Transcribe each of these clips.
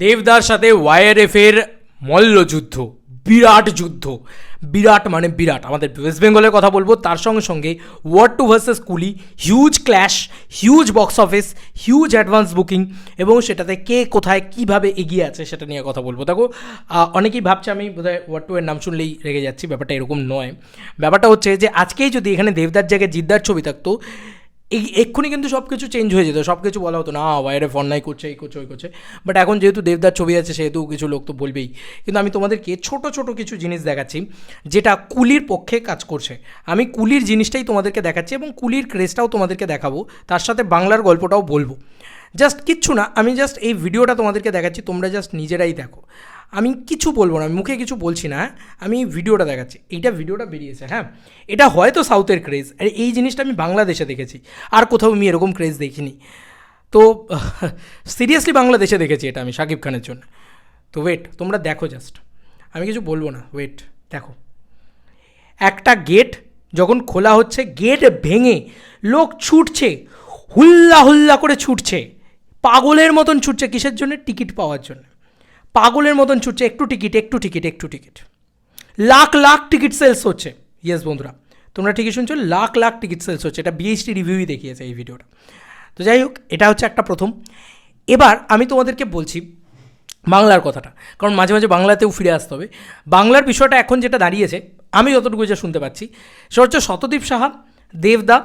দেবদার সাথে ওয়াইআরএফের মল্লযুদ্ধ, বিরাট যুদ্ধ। বিরাট মানে বিরাট, আমাদের ওয়েস্ট বেঙ্গলের কথা বলব। তার সঙ্গে সঙ্গে War two versus Coolie huge clash huge box office huge advance booking এবং সেটাতে কে কোথায় কীভাবে এগিয়ে আছে সেটা নিয়ে কথা বলব। দেখো অনেকেই ভাবছে আমি বোধহয় ওয়ার্ড টু এর নাম শুনলেই রেগে যাচ্ছি, ব্যাপারটা এরকম নয়। ব্যাপারটা হচ্ছে যে আজকেই যদি এখানে দেবদার জায়গায় জিদ্দার ছবি থাকতো এই এক্ষুনি কিন্তু সব কিছু চেঞ্জ হয়ে যেত। সব কিছু বলা হতো, না বাইরে অন্যায় করছে, এই করছে, ওই করছে। বাট এখন যেহেতু দেবদার ছবি আছে, সেহেতু কিছু লোক তো বলবেই। কিন্তু আমি তোমাদেরকে ছোট ছোট কিছু জিনিস দেখাচ্ছি, যেটা কুলির পক্ষে কাজ করছে। আমি কুলির জিনিসটাই তোমাদেরকে দেখাচ্ছি এবং কুলির ক্রেজটাও তোমাদেরকে দেখাবো। তার সাথে বাংলার গল্পটাও বলব। জাস্ট কিচ্ছু না, আমি জাস্ট এই ভিডিওটা তোমাদেরকে দেখাচ্ছি, তোমরা জাস্ট নিজেরাই দেখো। আমি কিছু বলব না, আমি মুখে কিছু বলছি না? আমি ভিডিওটা দেখাচ্ছি। এইটা ভিডিওটা বেরিয়েছে হ্যাঁ? এটা হয়তো সাউথের ক্রেজ আর এই জিনিসটা আমি বাংলাদেশে দেখেছি, আর কোথাও আমি এরকম ক্রেজ দেখিনি। তো সিরিয়াসলি বাংলাদেশে দেখেছি এটা আমি শাকিব খানের জন্য। তো ওয়েট তোমরা দেখো জাস্ট আমি কিছু বলব না ওয়েট দেখো। একটা গেট যখন খোলা হচ্ছে গেট ভেঙে লোক ছুটছে, হুল্লা হুল্লা করে ছুটছে, পাগলের মতন ছুটছে, কিসের জন্য? টিকিট পাওয়ার জন্য। পাগলের মতন ছুটছে, একটু টিকিট একটু টিকিট একটু ticket lakh lakh ticket sales হচ্ছে। ইয়েস বন্ধুরা, তোমরা ঠিকই শুনছো, লাখ লাখ টিকিট সেলস হচ্ছে। এটা বিএসটি রিভিউই দেখিয়েছে এই ভিডিওটা তো যাই হোক, এটা হচ্ছে একটা প্রথম। এবার আমি তোমাদেরকে বলছি বাংলার কথাটা, কারণ মাঝে মাঝে বাংলাতেও ফিরে আসতে হবে। বাংলার বিষয়টা এখন যেটা দাঁড়িয়েছে, আমি যতটুকু যা শুনতে পাচ্ছি, সেটা হচ্ছে শতদীপ সাহা, দেবদা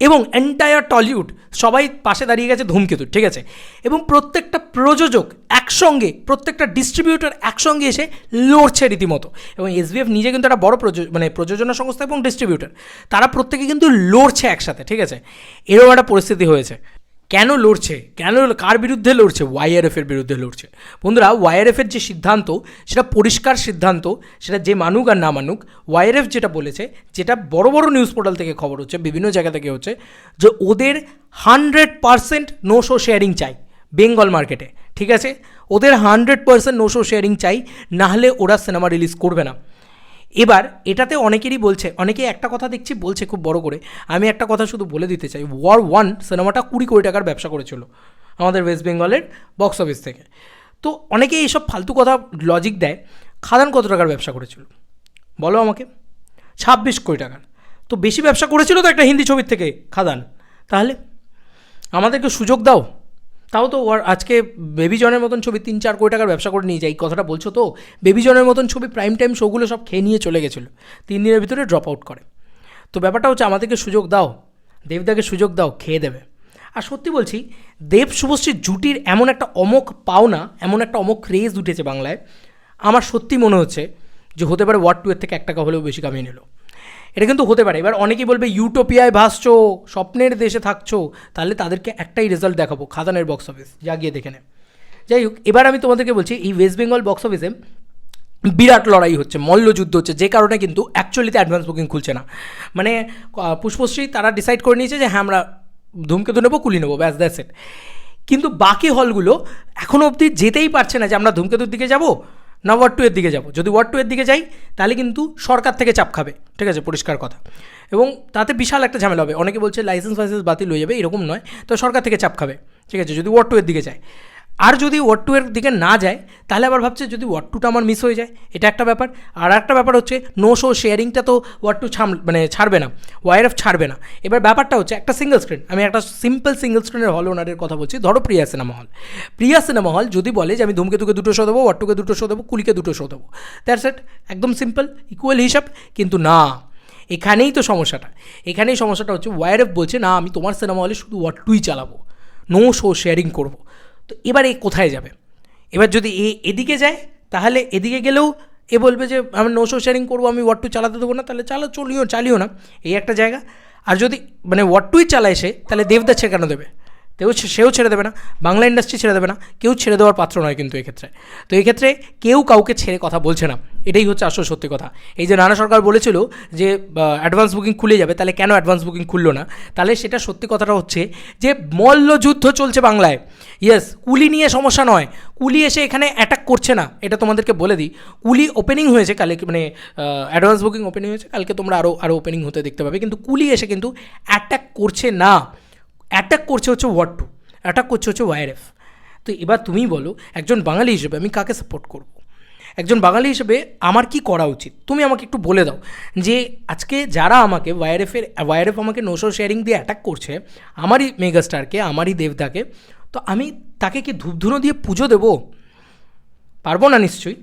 এবং এন্টায়ার টলিউড সবাই পাশে দাঁড়িয়ে গেছে ধূমকেতু ঠিক আছে? এবং প্রত্যেকটা প্রযোজক একসঙ্গে, প্রত্যেকটা ডিস্ট্রিবিউটর একসঙ্গে এসে লড়ছে রীতিমতো। এবং এসবিএফ নিজে কিন্তু একটা বড় প্রযোজ মানে প্রযোজনা সংস্থা এবং ডিস্ট্রিবিউটর তারা প্রত্যেকে কিন্তু লড়ছে একসাথে, ঠিক আছে? এরকম একটা পরিস্থিতি হয়েছে। কেন লড়ছে? কেন কার বিরুদ্ধে লড়ছে? ওয়াইআরএফের বিরুদ্ধে লড়ছে। বন্ধুরা ওয়াইআরএফের যে সিদ্ধান্ত, সেটা পরিষ্কার সিদ্ধান্ত, সেটা যে মানুক আর না মানুক ওয়াইআরএফ যেটা বলেছে, যেটা বড় বড় নিউজ পোর্টাল থেকে খবর হচ্ছে, বিভিন্ন জায়গা থেকে হচ্ছে, যে ওদের hundred percent no show sharing চাই বেঙ্গল মার্কেটে ঠিক আছে? ওদের hundred percent no show sharing চাই নাহলে ওরা সিনেমা রিলিজ করবে না। এবার এটাতে অনেকেরই বলছে, অনেকেই একটা কথা দেখছি বলছে খুব বড় করে। আমি একটা কথা শুধু বলে দিতে চাই ওয়ার ওয়ান সিনেমাটা কুড়ি কোটি টাকার ব্যবসা করেছিল আমাদের ওয়েস্ট বেঙ্গলের বক্স অফিস থেকে। তো অনেকেই এইসব ফালতু কথা লজিক দেয়, খাদান কত টাকার ব্যবসা করেছিল? বলো আমাকে। ছাব্বিশ কোটি টাকার। তো বেশি ব্যবসা করেছিল তো একটা হিন্দি ছবির থেকে, খাদান। তাহলে আমাদেরকে সুযোগ দাও। তাও তো ওর আজকে বেবি জনের মতন ছবি তিন চার কোটি টাকার ব্যবসা করে নিয়ে যায়, এই কথাটা বলছো তো? বেবি জনের মতন ছবি প্রাইম টাইম শোগুলো সব খেয়ে নিয়ে চলে গেছিল। তিন দিনের ভিতরে ড্রপ আউট করে। তো ব্যাপারটা হচ্ছে আমাদেরকে সুযোগ দাও, দেবদাকে সুযোগ দাও, খেয়ে দেবে। আর সত্যি বলছি, দেব শুভশ্রীর জুটির এমন একটা অমোক পাওনা, এমন একটা অমোক ক্রেজ উঠেছে বাংলায়। আমার সত্যি মনে হচ্ছে যে হতে পারে ওয়ার্ড টু এর থেকে এক টাকা হলেও বেশি কামিয়ে নিল। এটা কিন্তু হতে পারে। এবার অনেকেই বলবে, ইউটোপিয়ায় ভাসছো, স্বপ্নের দেশে থাকছো। তাহলে তাদেরকে একটাই রেজাল্ট দেখাবো খাদানের বক্স অফিস যা গিয়ে দেখে নে। যাই হোক, এবার আমি তোমাদেরকে বলছি, এই ওয়েস্ট বেঙ্গল বক্স অফিসে বিরাট লড়াই হচ্ছে মল্লযুদ্ধ হচ্ছে, যে কারণে কিন্তু অ্যাকচুয়ালিতে অ্যাডভান্স বুকিং খুলছে না। মানে পুষ্পশ্রী তারা ডিসাইড করে নিয়েছে যে হ্যাঁ আমরা ধূমকেতু নেব, কুলি নেব, ব্যাস দ্যাটস কিন্তু বাকি হলগুলো এখনও অবধি যেতেই পারছে না যে, আমরা ধূমকেতুর দিকে যাব না ওয়ার্ড টু এর দিকে যাব? যদি ওয়ার্ড টু এর দিকে যাই, তাহলে কিন্তু সরকার থেকে চাপ খাবে। ঠিক আছে? পরিষ্কার কথা। এবং তাতে বিশাল একটা ঝামেলা হবে। অনেকে বলছে লাইসেন্স ফাইসেন্স বাতিল হয়ে যাবে, এরকম নয়। তো সরকার থেকে চাপ খাবে। ঠিক আছে? যদি ওয়ার্ড টু এর দিকে যায়। আর যদি ওয়ার্ড টু এর দিকে না যায়, তাহলে আবার ভাবছে যদি ওয়ার্ড টুটা আমার মিস হয়ে যায়, এটা একটা ব্যাপার। আর একটা ব্যাপার হচ্ছে নো শো শেয়ারিংটা তো ওয়ার্ড টু ছাম মানে ছাড়বে না ওয়ার এফ ছাড়বে না। এবার ব্যাপারটা হচ্ছে, একটা সিঙ্গেল স্ক্রিন আমি একটা সিম্পল সিঙ্গেল স্ক্রিনের হল ওনারের কথা বলছি, ধরো প্রিয়া সিনেমা হল প্রিয়া সিনেমা হল যদি বলে যে আমি ধূমকেতুকে দুটো শো দেবো ওয়ার্ড টুকে দুটো শো দেবো, কুলিকে দুটো শো দেবো দ্যাটস এট একদম সিম্পল ইকুয়াল হিসাব, কিন্তু না, এখানেই তো সমস্যাটা। এখানেই সমস্যাটা হচ্ছে ওয়ারএফ বলছে, না, আমি তোমার সিনেমা হলে শুধু ওয়ার্ড টুই চালাবো নো শো শেয়ারিং করব। তো এবার এ কোথায় যাবে? এবার যদি এ এদিকে যায়, তাহলে এদিকে গেলেও এ বলবে যে আমি নোশো শেয়ারিং করব, আমি ওয়াট টু চালাতে দেবো না, তাহলে চালো, চলিও, চালিও না। এই একটা জায়গা। আর যদি মানে ওয়াট টুই চালায় সে, তাহলে দেবদা ছেড়ে কেন দেবে? তেও সেও ছেড়ে দেবে না, বাংলা ইন্ডাস্ট্রি ছেড়ে দেবে না, কেউ ছেড়ে দেওয়ার পাত্র নয় কিন্তু এক্ষেত্রে। তো এক্ষেত্রে কেউ কাউকে ছেড়ে কথা বলছে না। এটাই হচ্ছে আসল সত্যি কথা। এই যে নানা সরকার বলেছিল যে অ্যাডভান্স বুকিং খুলে যাবে, তাহলে কেন অ্যাডভান্স বুকিং খুললো না? তাহলে সেটা সত্যি কথাটা হচ্ছে যে মল্লযুদ্ধ চলছে বাংলায়। ইয়েস কুলি নিয়ে সমস্যা নয়। কুলি এসে এখানে অ্যাটাক করছে না, এটা তোমাদেরকে বলে দিই। কুলি ওপেনিং হয়েছে কালকে মানে অ্যাডভান্স বুকিং ওপেনিং হয়েছে, কালকে তোমরা আরও আরও ওপেনিং হতে দেখতে পাবে। কিন্তু কুলি এসে কিন্তু অ্যাটাক করছে না। অ্যাটাক করছে হচ্ছে ওয়ার্ড টু অ্যাটাক করছে হচ্ছে ওয়াইআরএফ তো এবার তুমি বলো, একজন বাঙালি হিসেবে আমি কাকে সাপোর্ট করব? একজন বাঙালি হিসেবে আমার কি করা উচিত? তুমি আমাকে একটু বলে দাও যে আজকে যারা আমাকে ওয়াইআরএফের ওয়াইআরএফ আমাকে নোশো শেয়ারিং দিয়ে অ্যাটাক করছে, আমারই মেগাস্টারকে আমারই দেবদাকে তো আমি তাকে কি ধূপধুনো দিয়ে পুজো দেবো? পারব না নিশ্চয়ই।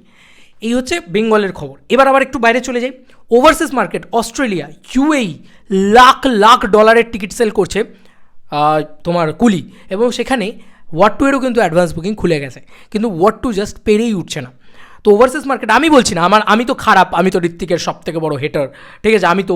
এই হচ্ছে বেঙ্গলের খবর। এবার আবার একটু বাইরে চলে যাই। Overseas market Australia UAE lakh lakh ডলারের টিকিট সেল করছে তোমার কুলি। এবং সেখানে ওয়াট টু এরও কিন্তু অ্যাডভান্স বুকিং খুলে গেছে। কিন্তু ওয়াট টু জাস্ট পেরেই উঠছে না। তো ওভারসিজ মার্কেট আমি বলছি না, আমার, আমি তো খারাপ, আমি তো ঋত্বিকের সব থেকে বড় হেটার ঠিক আছে? আমি তো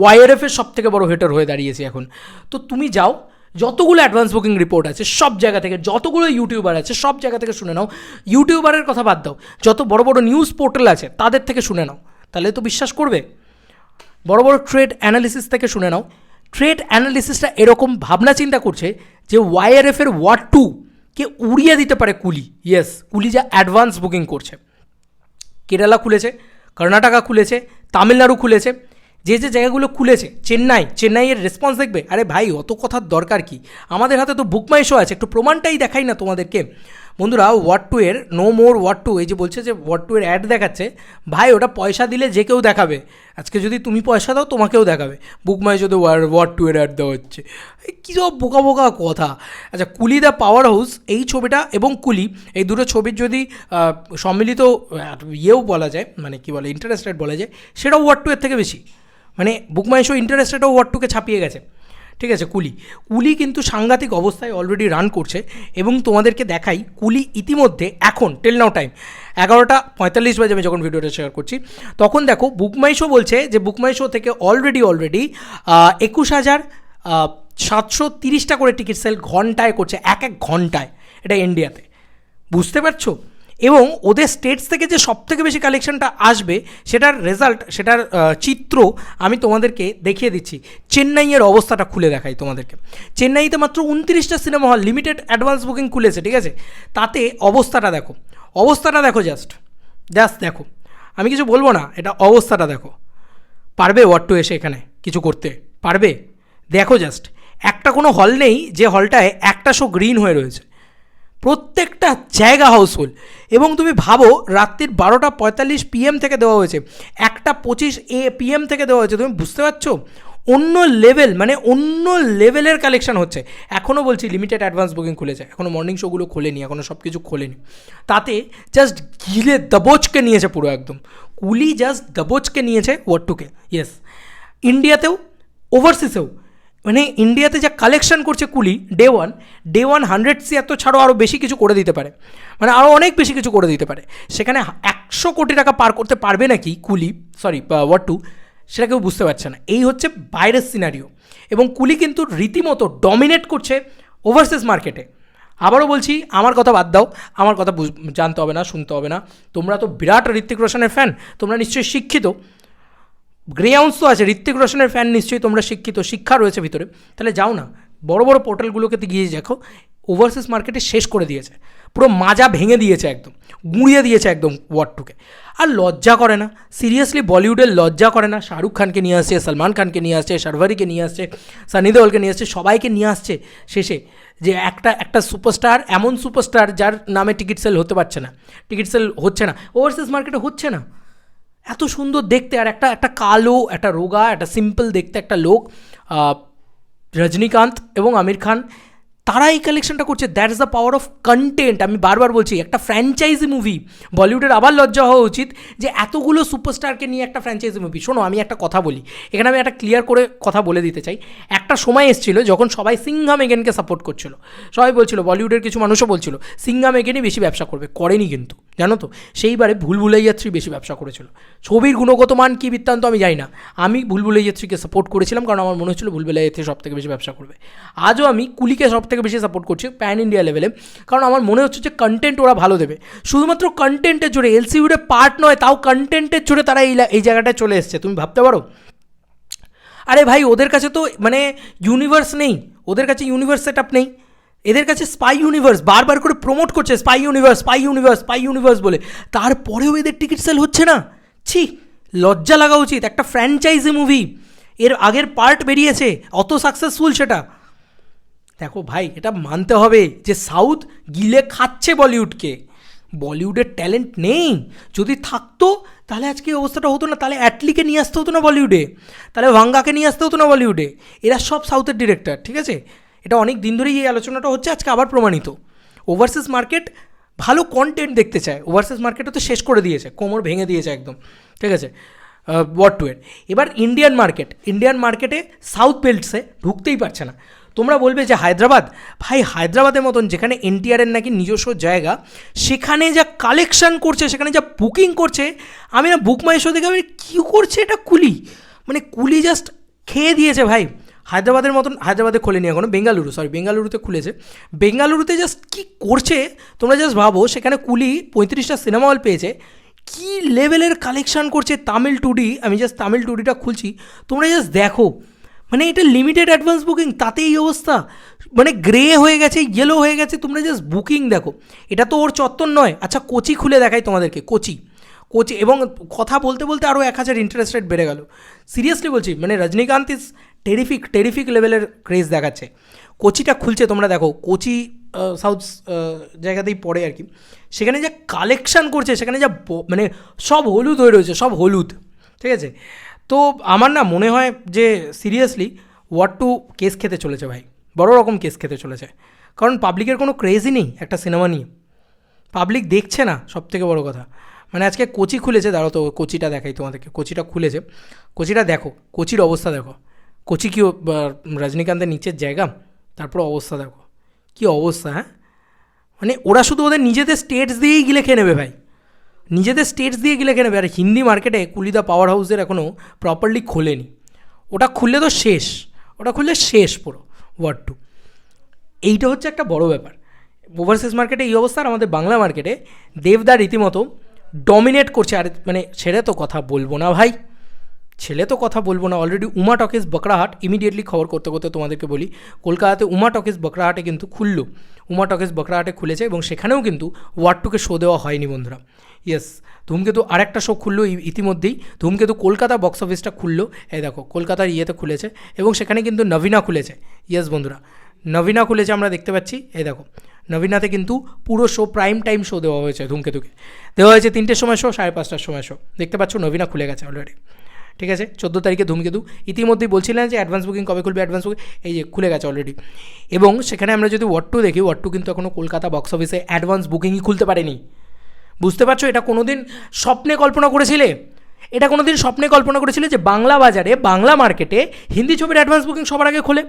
ওয়াইআরএফের সব থেকে বড় হেটার হয়ে দাঁড়িয়েছি এখন। তো তুমি যাও, যতগুলো অ্যাডভান্স বুকিং রিপোর্ট আছে, সব জায়গা থেকে, যতগুলো ইউটিউবার আছে, সব জায়গা থেকে শুনে নাও। ইউটিউবারের কথা বাদ দাও, যত বড় বড় নিউজ পোর্টাল আছে, তাদের থেকে শুনে নাও। তাহলে তো বিশ্বাস করবে? বড় বড় ট্রেড অ্যানালিসিস থেকে শুনে নাও। ট্রেড অ্যানালিসিসটা এরকম ভাবনা চিন্তা করছে যে ওয়াইআরএফের ওয়ার্ড টু কে উড়িয়ে দিতে পারে কুলি ইয়েস কুলি যা অ্যাডভান্স বুকিং করছে। কেরালা খুলেছে, কর্ণাটকা খুলেছে, তামিলনাড়ু খুলেছে, যে যে জায়গাগুলো খুলেছে, চেন্নাই, চেন্নাইয়ের রেসপন্স দেখবে, আরে ভাই, অত কথার দরকার কি? আমাদের হাতে তো বুকমাইশো আছে, একটু প্রমাণটাই দেখাই না তোমাদেরকে। বন্ধুরা ওয়ার্ড টু এর নো মোর ওয়ার্ড টু এই যে বলছে যে ওয়ার্ড টু এর অ্যাড দেখাচ্ছে, ভাই ওটা পয়সা দিলে যে কেউ দেখাবে। আজকে যদি তুমি পয়সা দাও, তোমাকেও দেখাবে। বুকমাই যদি ওয়ার্ড টু এর অ্যাড দেওয়া হচ্ছে। কী সব বোকা বোকা কথা। আচ্ছা কুলি দ্য পাওয়ার হাউস এই ছবিটা এবং কুলি, এই দুটো ছবির যদি সম্মিলিত ইয়েও বলা যায় মানে কি বলে ইন্টারেস্ট ইন্টারেস্টেড বলা যায়, সেটাও ওয়ার্ড টু এর থেকে বেশি। মানে বুক বুকমাই শো ইন্টারেস্টেডও ওয়ার্ড টুকে ছাপিয়ে গেছে। ঠিক আছে, কুলি। কুলি কিন্তু সাংঘাতিক অবস্থায় অলরেডি রান করছে এবং তোমাদেরকে দেখাই কুলি ইতিমধ্যে এখন টেল নাও টাইম এগারোটা পঁয়তাল্লিশ বাজে আমি যখন ভিডিওটা শেয়ার করছি, তখন দেখো বুকমাই শো বলছে যে বুকমাই শো থেকে অলরেডি অলরেডি একুশ হাজার সাতশো তিরিশটা করে টিকিট সেল ঘন্টায় করছে, এক এক ঘন্টায়, এটা ইন্ডিয়াতে বুঝতে পারছ? এবং ওদের স্টেটস থেকে যে সব থেকে বেশি কালেকশনটা আসবে, সেটার রেজাল্ট সেটার চিত্র আমি তোমাদেরকে দেখিয়ে দিচ্ছি। চেন্নাইয়ের অবস্থাটা খুলে দেখাই তোমাদেরকে। চেন্নাইতে মাত্র উনত্রিশটা cinema hall limited advance booking খুলেছে, ঠিক আছে? তাতে অবস্থাটা দেখো। অবস্থাটা দেখো জাস্ট জাস্ট দেখো। আমি কিছু বলব না, এটা অবস্থাটা দেখো। পারবে টু এসে এখানে কিছু করতে? পারবে? দেখো জাস্ট একটা কোনো হল নেই যে হলটায় একটা শো গ্রিন হয়ে রয়েছে। প্রত্যেকটা জায়গা হাউসফুল এবং তুমি ভাবো, রাত্রির বারোটা পঁয়তাল্লিশ পিএম থেকে দেওয়া হয়েছে। একটা পঁচিশ এ পিএম থেকে দেওয়া হয়েছে, তুমি বুঝতে পারছ? অন্য লেভেল মানে অন্য লেভেলের কালেকশন হচ্ছে। এখনও বলছি লিমিটেড অ্যাডভান্স বুকিং খুলেছে। এখনও মর্নিং শোগুলো খোলেনি এখনও সব কিছু খোলেনি। তাতে জাস্ট গিলে দবোচকে নিয়েছে পুরো একদম। কুলি জাস্ট দবোচকে নিয়েছে ওয়ার্ডটুকে ইয়েস ইন্ডিয়াতেও ওভারসিসেও মানে ইন্ডিয়াতে যা কালেকশন করছে Coolie day one day one hundred C এত ছাড়াও আরও বেশি কিছু করে দিতে পারে। মানে আরও অনেক বেশি কিছু করে দিতে পারে। সেখানে একশো কোটি টাকা পার করতে পারবে নাকি কুলি? সরি ওয়াট টু সেটা কেউ বুঝতে পারছে না। এই হচ্ছে বাইরের সিনারিও এবং কুলি কিন্তু রীতিমতো ডমিনেট করছে ওভারসিজ মার্কেটে আবারও বলছি, আমার কথা বাদ দাও। আমার কথা জানতে হবে না, শুনতে হবে না। তোমরা তো বিরাট ঋত্বিক রোশনের ফ্যান তোমরা নিশ্চয়ই শিক্ষিত। গ্রেয়াউন্স তো আছে, ঋত্বিক রোশনের ফ্যান নিশ্চয়ই তোমরা শিক্ষিত, শিক্ষা রয়েছে ভিতরে। তাহলে যাও না, বড় বড় পোর্টালগুলোকে গিয়ে দেখো ওভারসিজ মার্কেটে শেষ করে দিয়েছে। পুরো মাজা ভেঙে দিয়েছে একদম, গুঁড়িয়ে দিয়েছে একদম ওয়ার্ড টুকে আর লজ্জা করে না সিরিয়াসলি বলিউডের লজ্জা করে না, শাহরুখ খানকে নিয়ে আসছে, সলমান খানকে নিয়ে আসছে শারভারিকে নিয়ে আসছে, সানি দেওয়ালকে নিয়ে আসছে, সবাইকে নিয়ে আসছে শেষে। যে একটা একটা সুপারস্টার এমন সুপারস্টার যার নামে টিকিট সেল হতে পারছে না টিকিট সেল হচ্ছে না ওভারসিজ মার্কেটে হচ্ছে না। এত সুন্দর দেখতে, আর একটা একটা কালো, একটা রোগা, একটা সিম্পল দেখতে একটা লোক রজনীকান্ত এবং আমির খান। তারা এই কালেকশনটা করছে। That is the power of content আমি বারবার বলছি, একটা ফ্র্যাঞ্চাইজি মুভি বলিউডের আবার লজ্জা হওয়া উচিত যে এতগুলো সুপারস্টারকে নিয়ে একটা ফ্র্যাঞ্চাইজি মুভি শোনো, আমি একটা কথা বলি। এখানে আমি একটা ক্লিয়ার করে কথা বলে দিতে চাই। একটা সময় এসেছিল যখন সবাই সিংহাম এগেনকে সাপোর্ট করছিল। সবাই বলছিল বলিউডের কিছু মানুষও বলছিল সিংহাম এগেনই বেশি ব্যবসা করবে। করেনি কিন্তু, জানো তো? সেইবারে ভুল ভুলাইয়া থ্রি বেশি ব্যবসা করেছিল। ছবির গুণগত মান কী বৃত্তান্ত আমি জানি না। আমি ভুল ভুলাইয়া থ্রিকে সাপোর্ট করেছিলাম কারণ আমার মনে হচ্ছিল ভুল ভুলাইয়া থ্রি সব থেকে বেশি ব্যবসা করবে। আজও আমি কুলিকে সব থেকে বেশি সাপোর্ট করছি প্যান ইন্ডিয়া লেভেলে কারণ আমার মনে হচ্ছে যে কন্টেন্ট ওরা ভালো দেবে। শুধুমাত্র কন্টেন্টের জোরে এলসিউডে পার্ট নয়, তাও কন্টেন্টের জোরে তারা এই এই জায়গাটায় চলে এসছে। তুমি ভাবতে পারো? আরে ভাই, ওদের কাছে তো মানে ইউনিভার্স নেই। ওদের কাছে ইউনিভার্স সেট আপ নেই। এদের কাছে স্পাই ইউনিভার্স বারবার করে প্রমোট করছে spy universe spy universe spy universe বলে। তারপরেও এদের টিকিট সেল হচ্ছে না। ছি, লজ্জা লাগা উচিত। একটা ফ্র্যাঞ্চাইজি মুভি এর আগের পার্ট বেরিয়েছে। অত সাকসেসফুল সেটা। দেখো ভাই, এটা মানতে হবে যে সাউথ গিলে খাচ্ছে বলিউডকে। বলিউডের ট্যালেন্ট নেই। যদি থাকতো, তাহলে আজকে অবস্থাটা হতো না। তাহলে অ্যাটলিকে নিয়ে আসতে হতো না বলিউডে। তাহলে ভাঙ্গাকে নিয়ে আসতে হতো না বলিউডে। এরা সব সাউথের ডিরেক্টর, ঠিক আছে? এটা অনেক দিন ধরেই এই আলোচনাটা হচ্ছে, আজকে আবার প্রমাণিত। ওভারসিজ মার্কেট ভালো কন্টেন্ট দেখতে চায়। ওভারসিজ মার্কেটও তো শেষ করে দিয়েছে, কোমর ভেঙে দিয়েছে একদম, ঠিক আছে? ওয়াট টু এর এবার ইন্ডিয়ান মার্কেট ইন্ডিয়ান মার্কেটে সাউথ বেল্টসে ঢুকতেই পারছে না। তোমরা বলবে যে হায়দ্রাবাদ? ভাই, হায়দ্রাবাদের মতন যেখানে এনটিআরের নাকি নিজস্ব জায়গা, সেখানে যা কালেকশন করছে, সেখানে যা বুকিং করছে, আমি না বুক মাই শো দেখে আমি কী করছে এটা কুলি? মানে কুলি জাস্ট খেয়ে দিয়েছে ভাই। হায়দ্রাবাদের মতন, হায়দ্রাবাদে খোলেনি এখনও, বেঙ্গালুরু সরি বেঙ্গালুরুতে খুলেছে। বেঙ্গালুরুতে জাস্ট কী করছে, তোমরা জাস্ট ভাবো, সেখানে কুলি পঁয়ত্রিশটা সিনেমা হল পেয়েছে। কী লেভেলের কালেকশন করছে তামিল টুডি আমি জাস্ট তামিল টুডিটা খুলছি। তোমরা জাস্ট দেখো। মানে এটা লিমিটেড অ্যাডভান্স বুকিং তাতে এই অবস্থা। মানে গ্রে হয়ে গেছে ইয়েলো হয়ে গেছে, তোমরা জাস্ট বুকিং দেখো। এটা তো ওর চত্বর নয়। আচ্ছা কোচি খুলে দেখাই তোমাদেরকে, কোচি। কোচি এবং কথা বলতে বলতে আরও এক হাজার ইন্টারেস্ট রেট বেড়ে গেল। সিরিয়াসলি বলছি মানে রজনীকান্ত ইজ টেরিফিক টেরিফিক লেভেলের ক্রেজ দেখাচ্ছে। কোচিটা খুলছে, তোমরা দেখো, কোচি সাউথ জায়গাতেই পড়ে আর কি। সেখানে যা কালেকশান করছে, সেখানে যা মানে সব হলুদ হয়ে রয়েছে, সব হলুদ। ঠিক আছে? তো আমার না মনে হয় যে সিরিয়াসলি ওয়াট টু কেস খেতে চলেছে ভাই। বড় রকম কেস খেতে চলেছে। কারণ পাবলিকের কোনো ক্রেজই নেই একটা সিনেমা নিয়ে। পাবলিক দেখছে না সব থেকে বড় কথা। মানে আজকে কোচি খুলেছে দাঁড়ো তো, কোচিটা দেখাই তোমাদেরকে। কোচিটা খুলেছে। কোচিটা দেখো, কোচির অবস্থা দেখো। কোচি কি রজনীকান্তের নিচের জায়গা? তারপর অবস্থা দেখো। কি অবস্থা হ্যাঁ? মানে ওরা শুধু ওদের নিজেদের স্টেটস দিয়েই গিলে খেয়ে নেবে ভাই। নিজেদের স্টেটস দিয়ে গেলে কেন? আর হিন্দি মার্কেটে কুলিদা পাওয়ার হাউসের এখনও প্রপারলি খোলেনি। ওটা খুললে তো শেষ। ওটা খুললে শেষ পুরো ওয়ার্ড টু এইটা হচ্ছে একটা বড় ব্যাপার। ওভারসিজ মার্কেটে এই অবস্থা আর আমাদের বাংলা মার্কেটে দেবদার রীতিমতো ডমিনেট করছে। আর মানে ছেড়ে তো কথা বলব না ভাই। ছেলে তো কথা বলব না। Already Uma talkies Bakrahat immediately খবর করতে করতে তোমাদেরকে বলি, কলকাতাতে উমা টকিস বকরাহাটে কিন্তু খুললো। উমা টকিস বকরাহাটে খুলেছে এবং সেখানেও কিন্তু ওয়ার্ড টুকে শো দেওয়া হয়নি বন্ধুরা। ইয়েস ধূমকেতু আরেকটা শো খুললো ইতিমধ্যেই। ধূমকেতু কলকাতা বক্স অফিসটা খুললো। এই দেখো, কলকাতার ইয়েতে খুলেছে এবং সেখানে কিন্তু নবীনা খুলেছে। ইয়েস বন্ধুরা, নবীনা খুলেছে আমরা দেখতে পাচ্ছি। এই দেখো, নবীনাতে কিন্তু পুরো শো প্রাইম টাইম শো দেওয়া হয়েছে ধূমকেতুকে। দেওয়া হয়েছে তিনটের সময় শো সাড়ে পাঁচটার সময় শো দেখতে পাচ্ছ নবীনা খুলে গেছে অলরেডি ঠিক আছে? চোদ্দ তারিখে ধূমকেতু। ইতিমধ্যেই বলছিলেন যে অ্যাডভান্স বুকিং কবে খুলবে অ্যাডভান্স বুকিং এই যে খুলে গেছে অলরেডি এবং সেখানে আমরা যদি ওয়াট টু দেখি ওয়াট টু কিন্তু এখনও কলকাতা বক্স অফিসে অ্যাডভান্স বুকিংই খুলতে পারেনি। বুঝতে পারছ? এটা কোনো দিন স্বপ্নে কল্পনা করেছিলে? এটা কোনো দিন স্বপ্নে কল্পনা করেছিলে যে বাংলা বাজারে, বাংলা মার্কেটে হিন্দি ছবির অ্যাডভান্স বুকিং সবার আগে খোলে?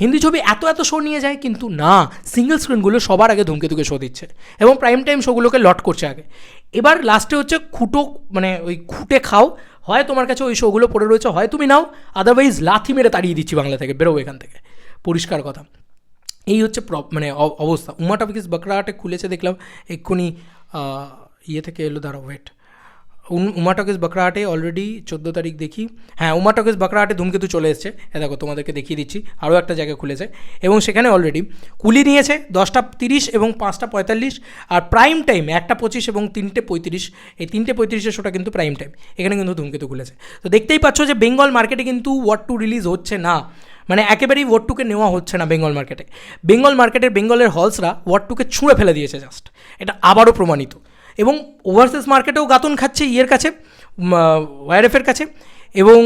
হিন্দি ছবি এত এত শো নিয়ে যায়, কিন্তু না সিঙ্গেল স্ক্রিনগুলো সবার আগে ধূমকেতুকে শো দিচ্ছে। এবং প্রাইম টাইম শোগুলোকে লট করছে আগে। এবার লাস্টে হচ্ছে খুঁটো মানে ওই খুঁটে খাও হয় তোমার কাছে ওই শোগুলো পড়ে রয়েছে, হয় তুমি নাও। আদারওয়াইজ লাথি মেরে তাড়িয়ে দিচ্ছি বাংলা থেকে বেরোবো এখান থেকে। পরিষ্কার কথা। এই হচ্ছে প্র মানে অবস্থা। উমা টপিকিস বকরাহাটে খুলেছে দেখলাম, এক্ষুনি ইয়ে থেকে এলো, দাঁড়াও ওয়েট উমা টকিস বকরাহাটে অলরেডি চোদ্দ তারিখ দেখি। হ্যাঁ উমা টকিস বকরাহাটে ধূমকেতু চলে এসছে। এ দেখো, তোমাদেরকে দেখিয়ে দিচ্ছি। আরও একটা জায়গায় খুলেছে। এবং সেখানে অলরেডি কুলি নিয়েছে দশটা তিরিশ এবং পাঁচটা পঁয়তাল্লিশ আর প্রাইম টাইম একটা পঁচিশ এবং তিনটে পঁয়ত্রিশ। এই তিনটে পঁয়ত্রিশের শোটা কিন্তু প্রাইম টাইম এখানে কিন্তু ধূমকেতু খুলেছে। তো দেখতেই পাচ্ছ যে বেঙ্গল মার্কেটে কিন্তু ওয়াট টু রিলিজ হচ্ছে না। মানে একেবারেই ওয়াট টুকে নেওয়া হচ্ছে না বেঙ্গল মার্কেটে বেঙ্গল মার্কেটের বেঙ্গলের হলসরা ওয়াট টুকে ছুঁড়ে ফেলে দিয়েছে জাস্ট এটা আবারও প্রমাণিত। এবং ওভারসিজ মার্কেটেও গাতন খাচ্ছে ইয়ের কাছে ওয়াইএফের কাছে, এবং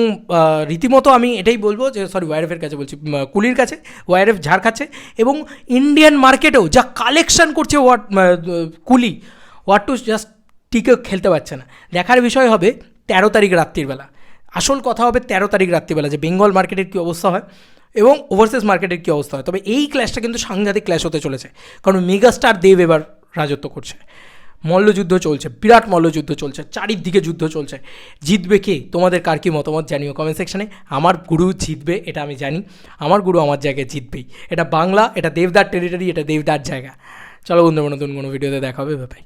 রীতিমতো আমি এটাই বলব যে সরি ওয়াইএফের কাছে বলছি কুলির কাছে ওয়াইএফ ঝাড় খাচ্ছে, এবং ইন্ডিয়ান মার্কেটেও যা কালেকশন করছে War Coolie War two just টিকে খেলতে পারছে না। দেখার বিষয় হবে তেরো তারিখ রাত্রিবেলা আসল কথা হবে তেরো তারিখ রাত্রিবেলা যে বেঙ্গল মার্কেটের কী অবস্থা হয়, এবং ওভারসিজ মার্কেটের কী অবস্থা হয়। তবে এই ক্ল্যাশটা কিন্তু সাংঘাতিক ক্ল্যাশ হতে চলেছে, কারণ মেগাস্টার দেব এবার রাজত্ব করছে। মল্লযুদ্ধ চলছে, বিরাট মল্লযুদ্ধ চলছে, চারিদিকে যুদ্ধ চলছে। জিতবে কে? তোমাদের কার কী মতামত জানিও কমেন্ট সেকশানে আমার গুরু জিতবে, এটা আমি জানি। আমার গুরু আমার জায়গায় জিতবেই। এটা বাংলা, এটা দেবদার টেরিটরি এটা দেবদার জায়গা। চলো বন্ধু নতুন কোনো ভিডিওতে দেখা হবে ভাই